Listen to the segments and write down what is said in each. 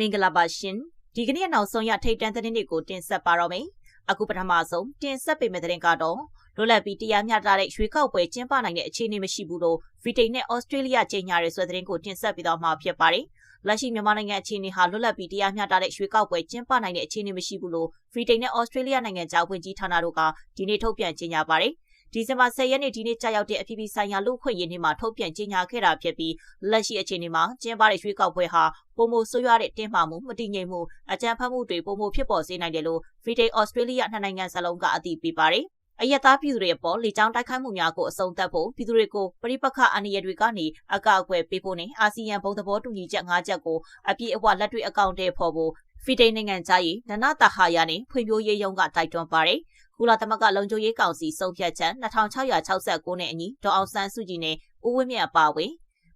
မင်္ဂလာပါရှင်ဒီကနေ့နောက်ဆုံးရထိတ်တန့်သတင်းတွေကိုတင်ဆက်ပါတော့မယ်အခုပထမဆုံးတင်ဆက်ပေးမယ့်သတင်းကတော့လွတ်လပ်ပြီးတရားမျှတတဲ့ရွေးကောက်ပွဲကျင်းပနိုင်တဲ့အခြေအနေမရှိဘူးလို့ဗြိတိန်နဲ့ဩစတြေးလျကြေညာရဲဆိုတဲ့သတင်းကိုတင်ဆက်ပေးတော့မှာဖြစ်ပါတယ်လက်ရှိမြန်မာနိုင်ငံအခြေအနေဟာလွတ်လပ်ပြီးတရားမျှတတဲ့ရွေးကောက်ပွဲကျင်းပနိုင်တဲ့အခြေအနေမရှိဘူးလို့ဗြိတိန်နဲ့ဩစတြေးလျနိုင်ငံကြောင်းဝင်ကြီးဌာနတို့ကဒီနေ့ထုတ်ပြန်ကြေညာပါတယ်။ ဒီဇင်ဘာ10ရက်နေ့ဒီနေ့ကြာရောက်တဲ့အပြည်ပြည်ဆိုင်ရာလူ့ခွင့်ရေးနေ့မှာထုတ်ပြန်ကြေညာခဲ့တာဖြစ်ပြီးလက်ရှိအခြေအနေမှာကျင်းပတဲ့ရွေးကောက်ပွဲဟာပုံမဆိုးရွားတဲ့တင်းမာမှုမတည်ငြိမ်မှုအကြမ်းဖက်မှုတွေပုံမဖြစ်ပေါ်စေနိုင်တယ်လို့ဗြိတိန်ဩစတြေးလျနှစ်နိုင်ငံစလုံးကအသိပေးပါတယ်အယက်သားပြည်သူတွေအပေါ်လေကြောင်းတိုက်ခိုက်မှုများကိုအဆုံးသတ်ဖို့ပြည်သူတွေကိုပြိပခအန္တရာယ်တွေကနေအကောက်အကွယ်ပေးဖို့နဲ့အာဆီယံဘုံသဘောတူညီချက်၅ချက်ကိုအပြည့်အဝလက်တွေ့အကောင့်တွေဖော်ဖို့ဖီတိန်နိုင်ငံသားရေးနနတာဟာယာနဲ့ဖွံ့ဖြိုးရေးယုံကတိုက်တွန်းပါတယ် ကုလသမဂ္ဂလုံခြုံရေးကောင်စီဆုံးဖြတ်ချက်2669နဲ့အညီဒေါအောင်ဆန်းစုကြည်နဲ့ဦးဝင်းမြတ်အပါအဝင်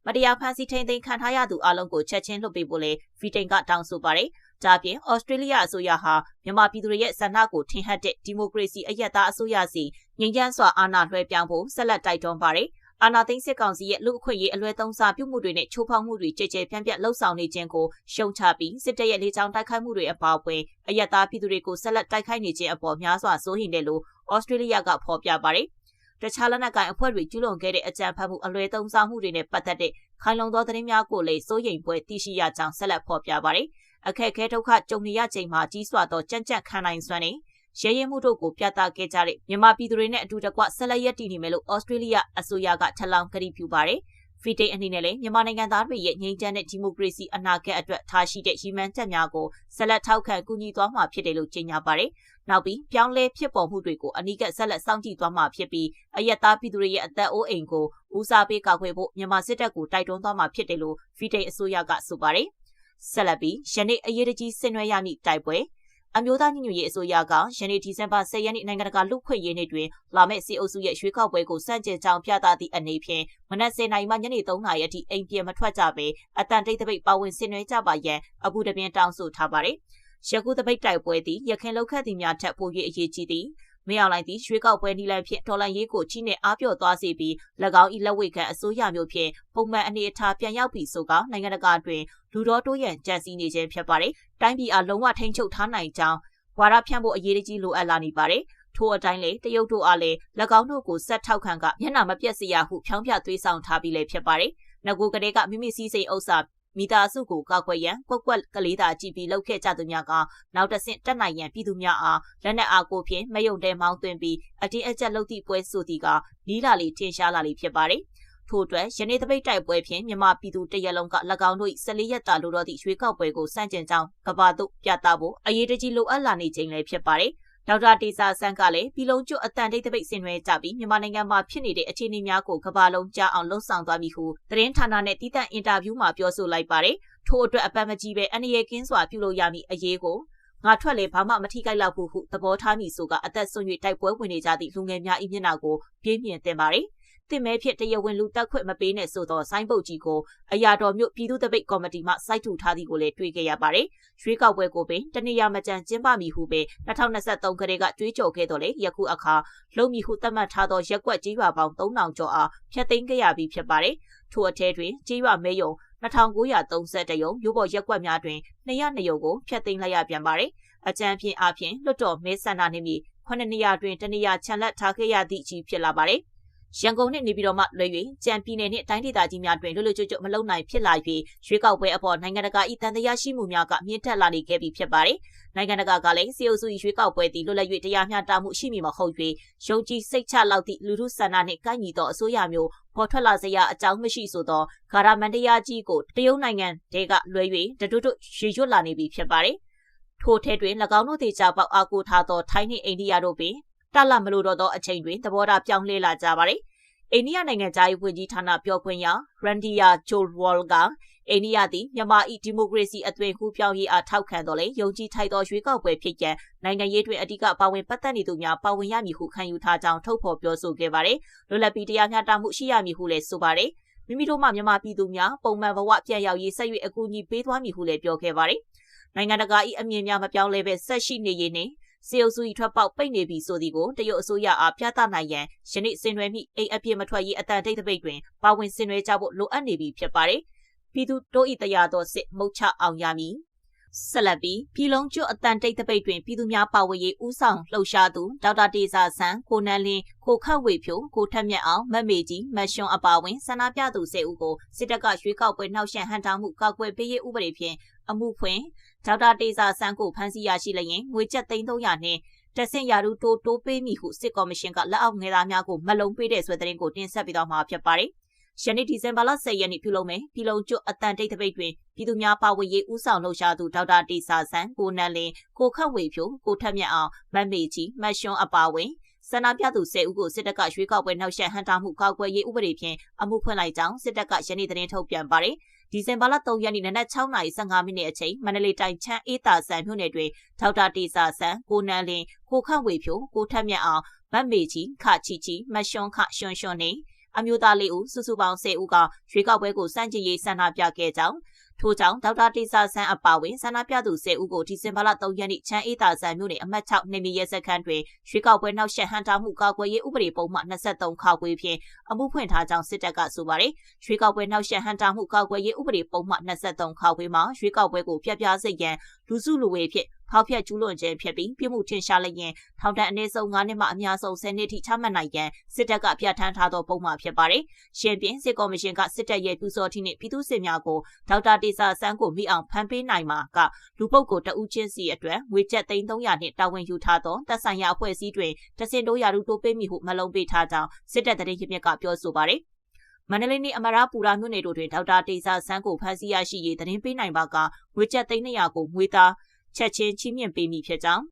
မတရားဖန်ဆီးထိန်းသိမ်းခံထားရသူအလုံးကိုချက်ချင်းလွှတ်ပေးဖို့လေဗီတိန်ကတောင်းဆိုပါတယ်။ဒါပြင်ဩစတြေးလျအစိုးရဟာမြန်မာပြည်သူတွေရဲ့ဆန္ဒကိုထင်ဟပ်တဲ့ဒီမိုကရေစီအယက်သားအစိုးရစီငြိမ်းချမ်းစွာအာဏာလွှဲပြောင်းဖို့ဆက်လက်တိုက်တွန်းပါတယ်။ အာဏာသိမ်းစစ်ကောင်စီရဲ့လူအခွင့်အရေးအလွဲသုံးစားပြုမှုတွေနဲ့ချိုးဖောက်မှုတွေကြည်ကြဲပြန့်ပြန့်လှုပ်ဆောင်နေခြင်းကိုရှုံချပြီးစစ်တပ်ရဲ့လေကြောင်းတိုက်ခိုက်မှုတွေအပါအဝင်အယက်သားပြည်သူတွေကိုဆက်လက်တိုက်ခိုက်နေခြင်းအပေါ်များစွာစိုးရိမ်တယ်လို့ဩစတြေးလျကဖော်ပြပါတယ်။တခြားလက်နက်ကိုင်အဖွဲ့တွေကျူးလွန်ခဲ့တဲ့အကြမ်းဖက်မှုအလွဲသုံးစားမှုတွေနဲ့ပတ်သက်တဲ့ခိုင်လုံသောသတင်းများကိုလည်းစိုးရိမ်ပွဲသိရှိရကြောင်းဆက်လက်ဖော်ပြပါတယ်။အခက်အခဲဒုက္ခကြုံနေရချိန်မှာကြီးစွာသောကြံ့ကြံ့ခံနိုင်စွမ်းနဲ့ ရဲရဲမှုတို့ကိုပြသခဲ့ကြတဲ့မြန်မာပြည်သူတွေနဲ့အတူတကွဆက်လက်ရည်တည်နေမယ်လို့ဩစတြေးလျအစိုးရကထပ်လောင်းကတိပြုပါတယ်။ဖီတိန်အနေနဲ့လည်းမြန်မာနိုင်ငံသားတွေရဲ့ငြိမ်းချမ်းတဲ့ဒီမိုကရေစီအနာဂတ်အတွက်ထားရှိတဲ့ရည်မှန်းချက်များကိုဆက်လက်ထောက်ခံကူညီသွားမှာဖြစ်တယ်လို့ကြေညာပါတယ်။နောက်ပြီးပြောင်းလဲဖြစ်ပေါ်မှုတွေကိုအနီးကပ်ဆက်လက်စောင့်ကြည့်သွားမှာဖြစ်ပြီးအယက်သားပြည်သူတွေရဲ့အသက်အိုးအိမ်ကိုဦးစားပေးကာကွယ်ဖို့မြန်မာစစ်တပ်ကိုတိုက်တွန်းသွားမှာဖြစ်တယ်လို့ဖီတိန်အစိုးရကဆိုပါတယ်။ဆက်လက်ပြီးယနေ့အရေးတကြီးဆင်နွှဲရမည့်တိုက်ပွဲ အမျိုးသားညီညွတ်ရေးအစိုးရကယနေ့ဒီဇင်ဘာ10ရက်နေ့နိုင်ငံတကာလူ့ခွင့်ရေးနေ့တွင်လာမယ့်စီအုပ်စုရဲ့ရွေးကောက်ပွဲကိုစန့်ကျင်ကြောင်းပြသသည့်အနေဖြင့်မနက်10:00နာရီမှညနေ3:00နာရီအထိအိမ်ပြန်မထွက်ကြဘဲအတန်တိတ်တပိတ်ပါဝင်ဆင်နွှဲကြပါရန်အကူတပြင်းတောင်းဆိုထားပါတယ်။ရခုတပိတ်တိုက်ပွဲသည်ရခင်လောက်ခတ်သည်များထက်ပို၍အရေးကြီးသည် မင်းအောင်လှိုင်သည်ရွှေကောက်ပွဲနီလန်ဖြင့်ဒေါ်လာရေးကိုကြီးနဲ့အားပြော့သွားစေပြီး၎င်း၏လက်ဝဲခံအစိုးရမျိုးဖြင့်ပုံမှန်အနေအထားပြန်ရောက်ပြီးဆိုကနိုင်ငံတကာတွင်လူတော်တိုးရန်ကြံစည်နေခြင်းဖြစ်ပါတယ်။တိုင်းပြည်အားလုံးဝထိန်းချုပ်ထားနိုင်ကြောင်းဝါဒဖြန့်ဖို့အရေးကြီးလိုအပ်လာနေပါတယ်။ထို့အတိုင်းလေတရုတ်တို့အားလည်း၎င်းတို့ကိုဆက်ထောက်ခံကမျက်နှာမပြတ်စရာဟုဖြောင်းပြသွေးဆောင်ထားပြီးလည်းဖြစ်ပါတယ်။ငကူကလေးကမိမိစည်းစိမ်ဥစ္စာ မိသားစုကိုကောက်ွယ်ရန်ကွက်ကွက်ကလေးသာကြည့်ပြီးလှုပ်ခဲ့ကြသူများကနောက်တဆင့်တက်နိုင်ရန်ပြည်သူများအားလက်နက်အားကိုဖြင့်မယုံတဲ့မောင်းသွင်းပြီးအတင်းအကျပ်လှုပ်သည့်ပွဲဆိုသည်ကနီးလာလေထင်ရှားလာလေဖြစ်ပါတယ်။ထို့အတွက်ယနေ့တပိတ်တိုက်ပွဲဖြင့်မြန်မာပြည်သူတရက်လုံးက၎င်းတို့၏14ရက်တာလိုတော့သည့်ရွေးကောက်ပွဲကိုစန့်ကျင်ကြောင်းကဘာတို့ပြသဖို့အရေးတကြီးလိုအပ်လာနေခြင်းလည်းဖြစ်ပါတယ်။ ဒေါက်တာတေစာဆန်းကလည်းပြည်လုံးကျွတ်အတန်တိတ်တပိတ်ဆင်နွှဲကြပြီးမြန်မာနိုင်ငံမှာဖြစ်နေတဲ့အခြေအနေများကိုကဘာလုံးကြားအောင်လှုံ့ဆော်သွားပြီဟုသတင်းဌာနနဲ့တည်တံ့အင်တာဗျူးမှာပြောဆိုလိုက်ပါတယ်။ထို့အတွက်အပတ်မကြီးပဲအနေရကင်းစွာပြုလုပ်ရမည့်အရေးကိုငါထွက်လေဘာမှမထိခိုက်လောက်ဘူးဟုသဘောထားမိဆိုကအသက်ဆုံး၍တိုက်ပွဲဝင်နေကြသည့်လူငယ်များ၏မျက်နှာကိုပြင်းပြင်းတင်ပါတယ်။ တင်မဲဖြစ်တရားဝင်လူတက်ခွင့်မပေးနဲ့ဆိုတော့ဆိုင်းပုတ်ကြီးကိုအရာတော်မြို့ပြည်သူ့တပိတ်ကော်မတီမှစိုက်ထူထားသည်ကိုလည်းတွေ့ခဲ့ရပါတယ်။ရွေးကောက်ပွဲကိုပင်တနေရာမကြံကျင်းပမည်ဟုပင်2023ခုနှစ်ကကြွေးကြော်ခဲ့တော့လေယခုအခါလုံမီဟုသတ်မှတ်ထားသောရက်ွက်ကြီးရွာပေါင်း3000ကျော်အားဖျက်သိမ်းခဲ့ရပြီးဖြစ်ပါတယ်။ထို့အထဲတွင်ကြီးရွာမဲယုံ2930ရုံမြို့ပေါ်ရက်ွက်များတွင်202ရုံကိုဖျက်သိမ်းလိုက်ရပြန်ပါတယ်။အကြံဖြင့်အပြင်လွတ်တော်မဲဆန္ဒနှင့်မြေ9နေရာတွင်တနေရာခြံလက်ထားခဲ့ရသည့်အကြီးဖြစ်လာပါတယ်။ ရန်ကုန်နှင့်နေပြည်တော်မှလွဲ၍ကြံပြည်နယ်နှင့်တိုင်းဒေသကြီးများတွင်လွတ်လွတ်ကျွတ်ကျွတ်မလုံနိုင်ဖြစ်လာ၍ရွေးကောက်ပွဲအပေါ်နိုင်ငံတကာ၏တန်တရားရှိမှုများကမြင့်တက်လာနေခဲ့ပြီဖြစ်ပါတယ်။နိုင်ငံတကာကလည်းစီအိုစုရွေးကောက်ပွဲသည်လွတ်လပ်၍တရားမျှတမှုရှိမည်မဟုတ်၍ယုံကြည်စိတ်ချလောက်သည့်လူထုဆန္ဒနှင့်ကိုက်ညီသောအစိုးရမျိုးပေါ်ထွက်လာစရာအကြောင်းမရှိဆိုသောဂါရမန်တရားကြီးကိုတရုတ်နိုင်ငံတဲကလွဲ၍တတွတ်ရွေရွတ်လာနေပြီဖြစ်ပါတယ်။ထိုထဲတွင်၎င်းတို့တေချာပေါက်အားကိုထားသောထိုင်းနှင့်အိန္ဒိယတို့ပင် တလမလို့တော့သောအချိန်တွင်သဘောထားပြောင်းလဲလာကြပါတယ်။အိန္ဒိယနိုင်ငံသားရေးဝန်ကြီးဌာနပြောခွင့်ရရန်ဒီယာဂျိုဝေါ်ကအိန္ဒိယသည်မြန်မာ၏ဒီမိုကရေစီအသွင်ကူးပြောင်းရေးအားထောက်ခံတော်လဲယုံကြည်ထိုက်သောရွေးကောက်ပွဲဖြစ်ရန်နိုင်ငံရေးတွင်အဓိကပါဝင်ပတ်သက်နေသူများပါဝင်ရမည်ဟုခံယူထားကြောင်းထုတ်ဖော်ပြောဆိုခဲ့ပါတယ်။လွတ်လပ်ပြီးတရားမျှတမှုရှိရမည်ဟုလည်းဆိုပါတယ်။မိမိတို့မှမြန်မာပြည်သူများပုံမှန်ဘဝပြန်ရောက်ရေးဆက်၍အကူအညီပေးသွားမည်ဟုလည်းပြောခဲ့ပါတယ်။နိုင်ငံတကာ၏အမြင်များမပြောင်းလဲပဲဆက်ရှိနေရေးနှင့် စေအုပ်စု၏ထွက်ပေါက်ပိတ်နေပြီဆိုသည်ကိုတရုတ်အစိုးရအားပြသနိုင်ရန်ယနေ့ဆင်နွှဲမိအိမ်အပြည့်မထွက်ရေးအတန်တိတ်တပိတ်တွင်ပါဝင်ဆင်နွှဲကြဖို့လိုအပ်နေပြီဖြစ်ပါတယ်။ပြည်သူတို့၏တရားတော်စစ်မုတ်ချအောင်ရမည်ဆက်လက်ပြီးပြည်လုံးကျွတ်အတန်တိတ်တပိတ်တွင်ပြည်သူများပါဝင်ရေးဦးဆောင်လှုပ်ရှားသူဒေါက်တာတေဇာဆန်းကိုနန်းလင်းကိုခတ်ဝေဖြိုကိုထက်မြတ်အောင်မတ်မေကြီးမတ်ရှွန်အပါဝင်ဆန္ဒပြသူ၁၀ဦးကိုစစ်တပ်ကရွေးကောက်ပွဲနှောက်ယှက်ဟန်တာမှုကောက်ွယ်ပေးရေးဥပဒေဖြင့် အမှုဖွင့်ဒေါက်တာတေဇာဆန်းကိုဖမ်းဆီးရရှိလျင်ငွေကျပ်300နှင့်တဆင့်ရာထူးတိုးတိုးပေးမိဟုစစ်ကော်မရှင်ကလက်အောက်ငယ်သားများကိုမလုံပေးတဲ့ဆွဲတဲ့ရင်ကိုတင်ဆက်ပြီးတော့မှာဖြစ်ပါတယ်။ယနေ့ဒီဇင်ဘာလ10ရက်နေ့ပြုလုပ်မယ်ပြည်လုံးကျွတ်အတန်တိတ်တပိတ်တွင်ပြည်သူများပါဝင်ရေးဦးဆောင်လှုပ်ရှားသူဒေါက်တာတေစာဆန်းကိုနန်းလင်းကိုခန့်ဝေဖြိုကိုထက်မြတ်အောင်မတ်မေကြီးမတ်ရှွန်အပါဝင် ဆန္ဒပြသူ10ဦးကိုစစ်တပ်ကရွေးကောက်ပွဲနှောက်ယှက်ဟန်တာမှုကောက်ွယ်ရေးဥပဒေဖြင့်အမှုဖွင့်လိုက်ကြောင်းစစ်တပ်ကယနေ့သတင်းထုတ်ပြန်ပါတယ်။ဒီဇင်ဘာလ3ရက်နေ့နနက်6:15မိနစ်အချိန်မန္တလေးတိုင်းချမ်းအေးတာဆန်မြို့နယ်တွင်ဒေါက်တာတေစာဆန်းကိုနန်းလင်းကိုခန့်ဝေဖြိုကိုထက်မြတ်အောင်မတ်မေကြီးခချီချီမတ်ရှွန်ခရွှွန်ရွှွန်နေအမျိုးသားလေးဦးစုစုပေါင်း10ဦးကရွေးကောက်ပွဲကိုစန့်ကျင်ရေးဆန္ဒပြခဲ့ကြောင်း ထို့ကြောင့်ဒေါက်တာတေစာဆန်းအပါဝင်ဆန္ဒပြသူ10ဦးကိုဒီဇင်ဘာလ3ရက်နေ့ချမ်းအေးသာဆန်မြို့နယ်အမှတ်6နေမီရဲစခန်းတွင်ရွေးကောက်ပွဲနောက်ဆက်ဟန်တာမှုကာကွယ်ရေးဥပဒေပုံမှန်23ခါခွေဖြင့်အမှုဖွင့်ထားကြောင်းစစ်တပ်ကဆိုပါတယ်။ရွေးကောက်ပွဲနောက်ဆက်ဟန်တာမှုကာကွယ်ရေးဥပဒေပုံမှန်23ခါခွေမှာရွေးကောက်ပွဲကိုပြပြစိတ်ရန်လူစုလူဝေးဖြင့် ဖောက်ဖျက်ကျူးလွန်ခြင်းဖြစ်ပြီးပြမှုထင်ရှားလျင်ထောင်ဒဏ်အနည်းဆုံး9နှစ်မှအများဆုံး10နှစ်ထိချမှတ်နိုင်ရန်စစ်တပ်ကပြဋ္ဌာန်းထားသောပုံမှန်ဖြစ်ပါတယ်။ရှင်းပြစစ်ကော်မရှင်ကစစ်တပ်ရဲ့ပြူစောတိနှင့်ပြည်သူ့စစ်များကိုဒေါက်တာတေစာဆန်းကိုမိအောင်ဖမ်းပေးနိုင်မှာကလူပုဂ္ဂိုလ်တဦးချင်းစီအတွက်ငွေကျပ်300နှင့်တာဝန်ယူထားသောတပ်ဆိုင်ရာအဖွဲ့အစည်းတွေတစင်တိုးရာထူးတိုးပေးမိဟုမလုံးပေးထားကြောင်းစစ်တပ်တရင်ရမြက်ကပြောဆိုပါတယ်။မန္တလေးနေ့အမရပူရာမြို့နယ်တို့တွင်ဒေါက်တာတေစာဆန်းကိုဖမ်းဆီးရရှိရေးသတင်းပေးနိုင်ပါကငွေကျပ်300ကိုငွေသား ချက်ချင်းချီးမြှင့်ပေးမိဖြစ်ကြောင်း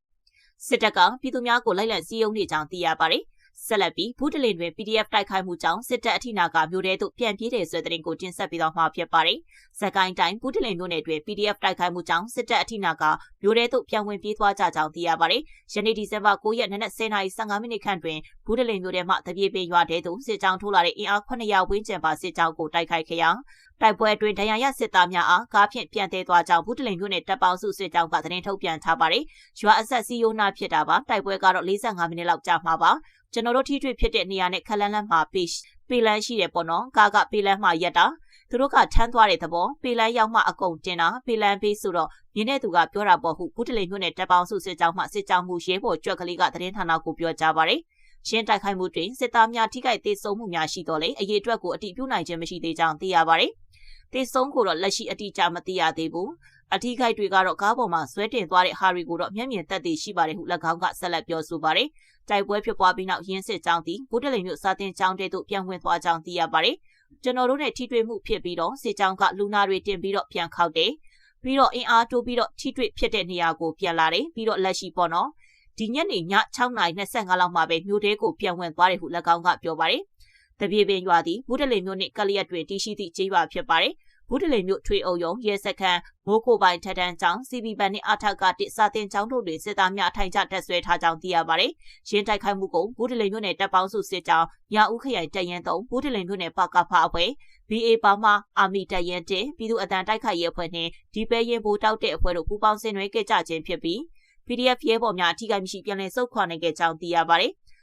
စစ်တပ်ကပြည်သူများကိုလိုက်လံစည်းရုံးနေကြောင်းသိရပါတယ်ဆက်လက်ပြီးဘူးတလင်တွင် PDF တိုက်ခိုက်မှုကြောင့်စစ်တပ်အထိနာကမြို့ထဲသို့ပြန်ပြေးတယ်ဆိုတဲ့သတင်းကိုတင်ဆက်ပြီးတော့မှာဖြစ်ပါတယ်။ဇက်ကိုင်းတိုင်းဘူးတလင်မြို့နယ်တွင် PDF တိုက်ခိုက်မှုကြောင့်စစ်တပ်အထိနာကမြို့ထဲသို့ပြန်ဝင်ပြေးသွားကြကြောင်းသိရပါတယ်။ယနေ့ဒီဇင်ဘာ9ရက်နနက်10:15မိနစ်ခန့်တွင်ဘူးတလင်မြို့ထဲမှတပြေးပေးရွာတဲသို့စစ်ကြောင်းထိုးလာတဲ့အင်အား900ဝန်းကျင်ပါစစ်ကြောင်းကိုတိုက်ခိုက်ခဲ့ရာတိုက်ပွဲအတွင်းဒဏ်ရာရစစ်သားများအားကားဖြင့်ပြန်သေးသွားကြောင်းဘူးတလင်မြို့နယ်တပ်ပေါင်းစုစစ်ကြောင်းကသတင်းထုတ်ပြန်ထားပါတယ်။ရွာအဆက်စီယိုနာဖြစ်တာပါ။တိုက်ပွဲကတော့45မိနစ်လောက်ကြာမှာပါ။ကျွန်တော်တို့ထိတွေ့ဖြစ်တဲ့နေရာနဲ့ခလန်းလန်းမှာပေပေလန်းရှိတယ်ပေါ့နော်။ကားကပေလန်းမှာရက်တာသူတို့ကထမ်းသွားတဲ့သဘောပေလန်းရောက်မှအကုန်တင်တာပေလန်းပေးဆိုတော့မြင်းတဲ့သူကပြောတာပေါ့ဟုဘူးတလင်မြို့နယ်တပ်ပေါင်းစုစစ်ကြောင်းမှစစ်ကြောင်းမှုရဲဘော်ကြွက်ကလေးကသတင်းဌာနကိုပြောကြားပါတယ်။ရှင်းတိုက်ခိုက်မှုတွင်စစ်သားများထိခိုက်ဒေဆုံးမှုများရှိတော့လေအရေးအတွက်ကိုအတိပြုနိုင်ခြင်းမရှိသေးကြောင်းသိရပါတယ်။ တေဆုံးကိုတော့လက်ရှိအတိအကျမသိရသေးဘူးအထီးခိုက်တွေကတော့ကားပေါ်မှာဆွဲတင်သွားတဲ့ဟာရီကိုတော့မျက်မြင်သက်သေရှိပါတယ်ဟု၎င်းကဆက်လက်ပြောဆိုပါတယ်တိုက်ပွဲဖြစ်ပွားပြီးနောက်ရင်းစစ်ကြောင်းသည်ဘုဒ္ဓလိန်မြို့စာတင်ကျောင်းတဲသို့ပြန်ဝင်သွားကြောင်းသိရပါတယ်ကျွန်တော်တို့နဲ့ထိတွေ့မှုဖြစ်ပြီးတော့စစ်ကြောင်းကလူနာတွေတင်ပြီးတော့ပြန်ခောက်တယ်ပြီးတော့အင်အားတိုးပြီးတော့ထိတွေ့ဖြစ်တဲ့နေရာကိုပြန်လာတယ်ပြီးတော့လက်ရှိပေါ့နော်ဒီညနေည6:25လောက်မှာပဲမြို့တဲကိုပြန်ဝင်သွားတယ်ဟု၎င်းကပြောပါတယ် တပြေပင်ရွာသည်ဘူးတလင်မြို့နှင့်ကလျက်တွင်တည်ရှိသည့်ကျေးရွာဖြစ်ပါတယ်။ဘူးတလင်မြို့ထွေအုပ်ရုံရဲစခန်းမိုးကိုပိုင်ထထန်းကျောင်းစီဘီဘန်နှင့်အထက်ကတိစာတင်ကျောင်းတို့တွင်စစ်သားများထိုင်ချတက်ဆွဲထားကြောင်းသိရပါတယ်။ရင်းတိုက်ခိုက်မှုကိုဘူးတလင်မြို့နယ်တပ်ပေါင်းစုစစ်ကြောင်းရဦးခရိုင်တပ်ရင်း3ဘူးတလင်မြို့နယ်ပကဖအဖွဲ့ BA ပါမအာမီတပ်ရင်းတင်ပြည်သူအတန်တိုက်ခိုက်ရေးအဖွဲ့နှင့်ဒီပဲရင်ဘူတောက်တဲ့အဖွဲ့တို့ပူးပေါင်းဆင်နွှဲခဲ့ကြခြင်းဖြစ်ပြီး PDF ရဲဘော်များအထူးကိမရှိပြန်လည်စုခွာနိုင်ခဲ့ကြောင်းသိရပါတယ်။